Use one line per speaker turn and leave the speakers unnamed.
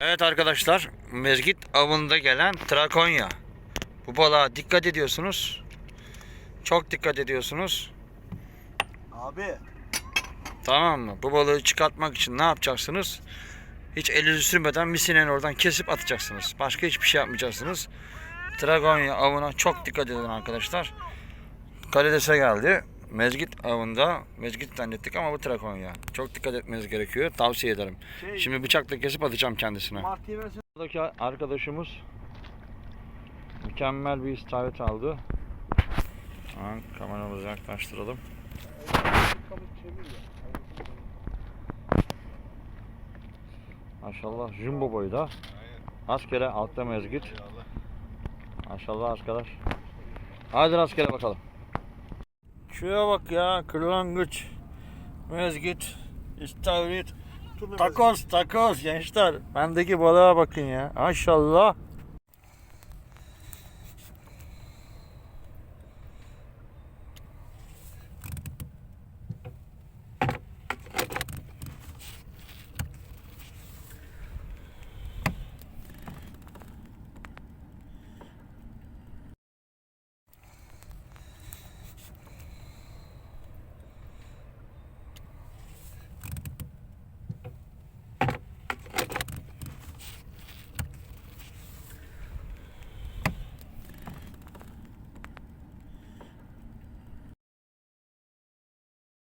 Evet arkadaşlar, mezgit avında gelen trakonya. Bu balığa dikkat ediyorsunuz. Çok dikkat ediyorsunuz.
Abi
Tamam mı? Bu balığı çıkartmak için ne yapacaksınız? Hiç elinizi sürmeden misineni oradan kesip atacaksınız. Başka hiçbir şey yapmayacaksınız. Tragonya avına çok dikkat edin arkadaşlar. Karides'e geldi. Mezgit avında mezgit zannettik ama bu trakonya. Çok dikkat etmeniz gerekiyor. Tavsiye ederim.
şey
Şimdi bıçakla kesip atacağım kendisine. Buradaki arkadaşımız mükemmel bir istavrit aldı. Hemen kameramızı yaklaştıralım. Maşallah jumbo boyda. Askere altta mezgit. Maşallah arkadaş. Hadi rastgele bakalım. Şuraya bak ya kırlangıç. Mezgit. istavrit. Takoz takoz gençler. Bendeki balığa bakın ya. Maşallah.